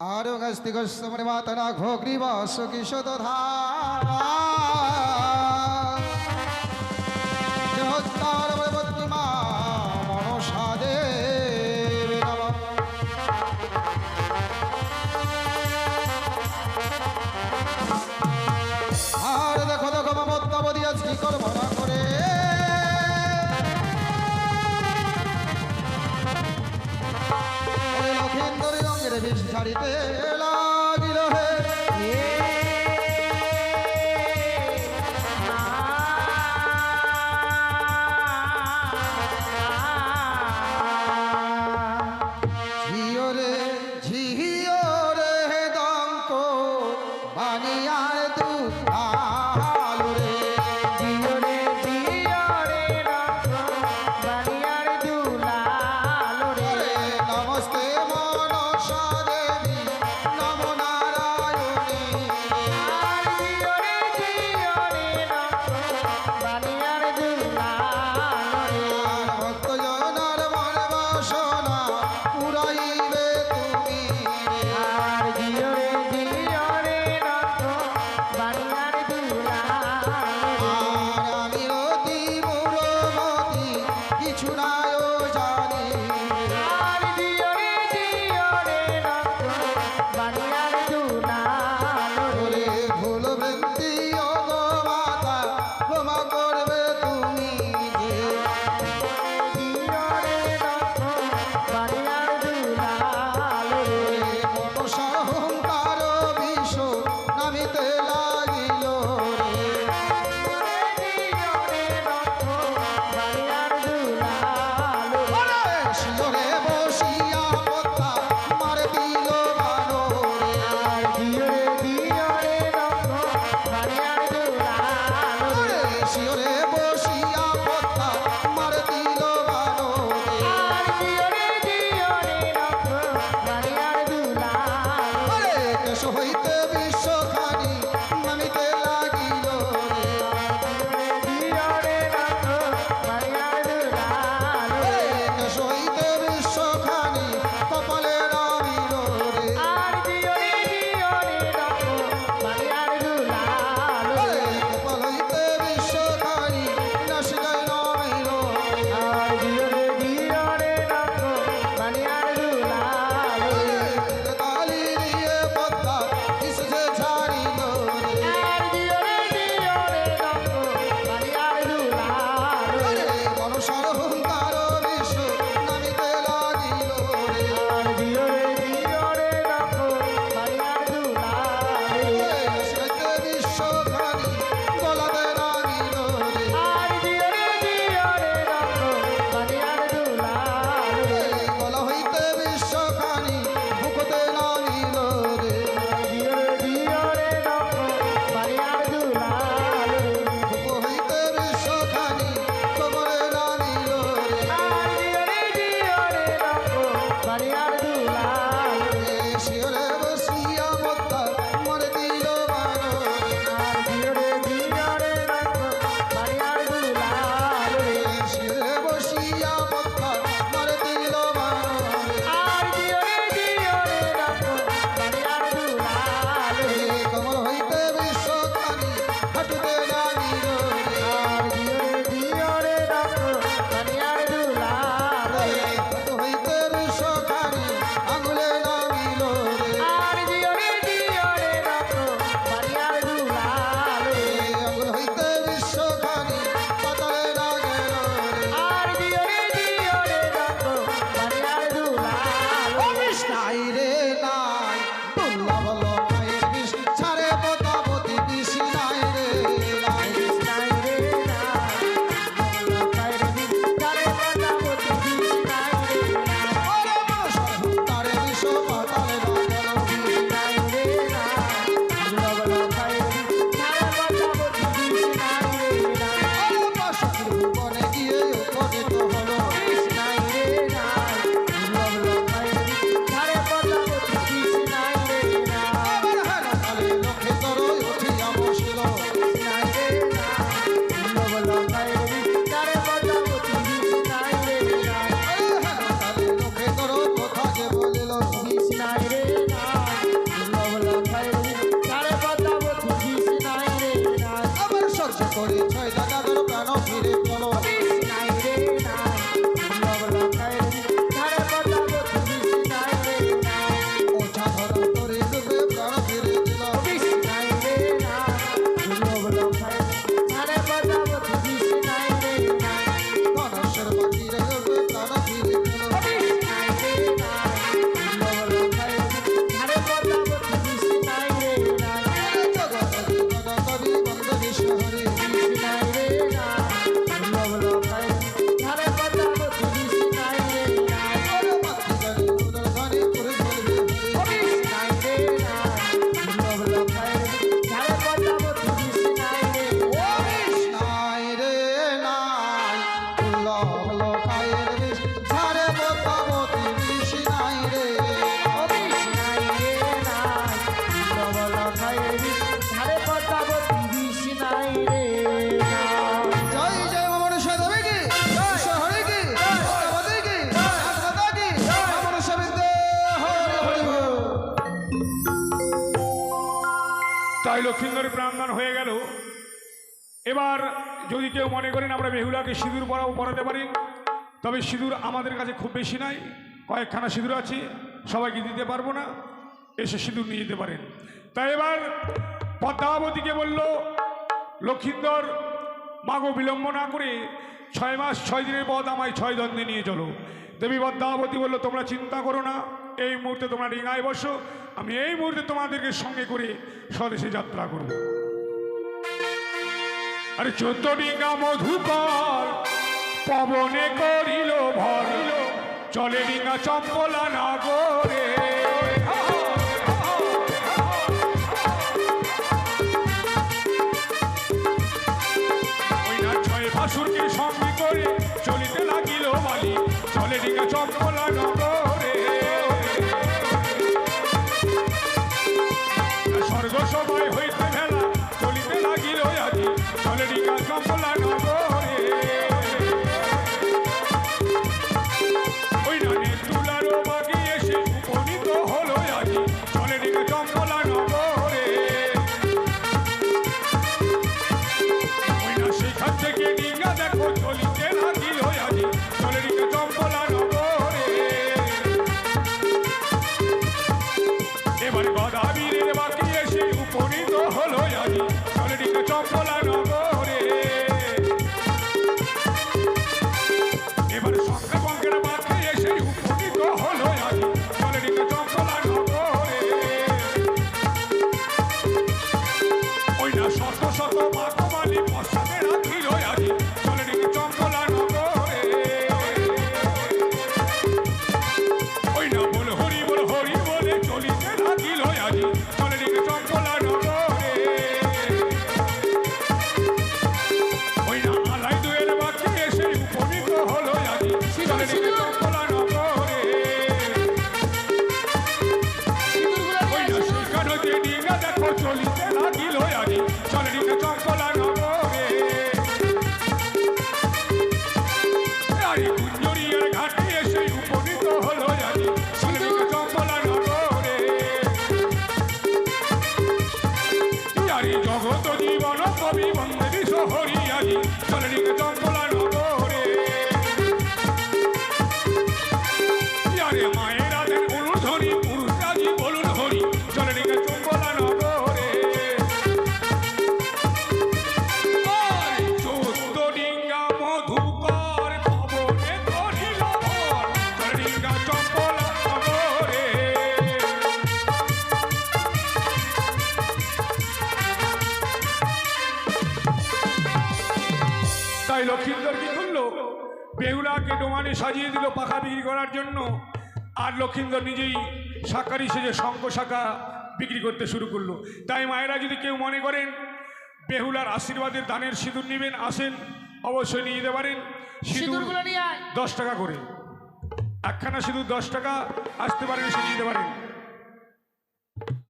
आरोगस्तिगस्मरे मातना घोग्रीवास किशोदधारा जहोत्तारवरवती রঙের রয়ে তাই লক্ষ্মীন্দরের প্রাণদান হয়ে গেল। এবার যদি কেউ মনে করেন আমরা মেহুলাকে সিঁদুর পরাও পরাতে পারি। তবে সিঁদুর আমাদের কাছে খুব বেশি নাই। কয়েকখানা সিঁদুর আছে, সবাইকে দিতে পারব না। এসে সিঁদুর নিয়ে যেতে পারেন। তাই এবার পদ্মাবতীকে বলল লক্ষিন্দর মাগো বিলম্ব না করে ছয় মাস, ছয় দিনের পথ আমায় ছয় দ্বন্দ্বে নিয়ে চলো। দেবী পদ্মাবতী বলল, তোমরা চিন্তা করো না, এই মুহূর্তে তোমরা ডিঙায় বসো, আমি এই মুহূর্তে তোমাদেরকে সঙ্গে করে স্বদেশে যাত্রা করব। আরে চোদ্দ ডিঙ্গা মধুকর পবনে করিল ভরিল চলে ডিঙ্গা চম্পলা নাগরে। আজি চলে বেহুলাকে সাজিয়ে দিল পাখা বিক্রি করার জন্য। আর লক্ষিন্দর নিজেই শাকারি সেজে শঙ্খ শাখা বিক্রি করতে শুরু করল। তাই মায়েরা যদি কেউ মনে করেন বেহুলার আশীর্বাদের দানের সিঁদুর নেবেন আসেন অবশ্যই নিয়ে যেতে পারেন। সিঁদুর সিঁদুরগুলো নিয়ে দশ টাকা করে। একখানা সিঁদুর দশ টাকা আসতে পারেন সে নিতে পারেন।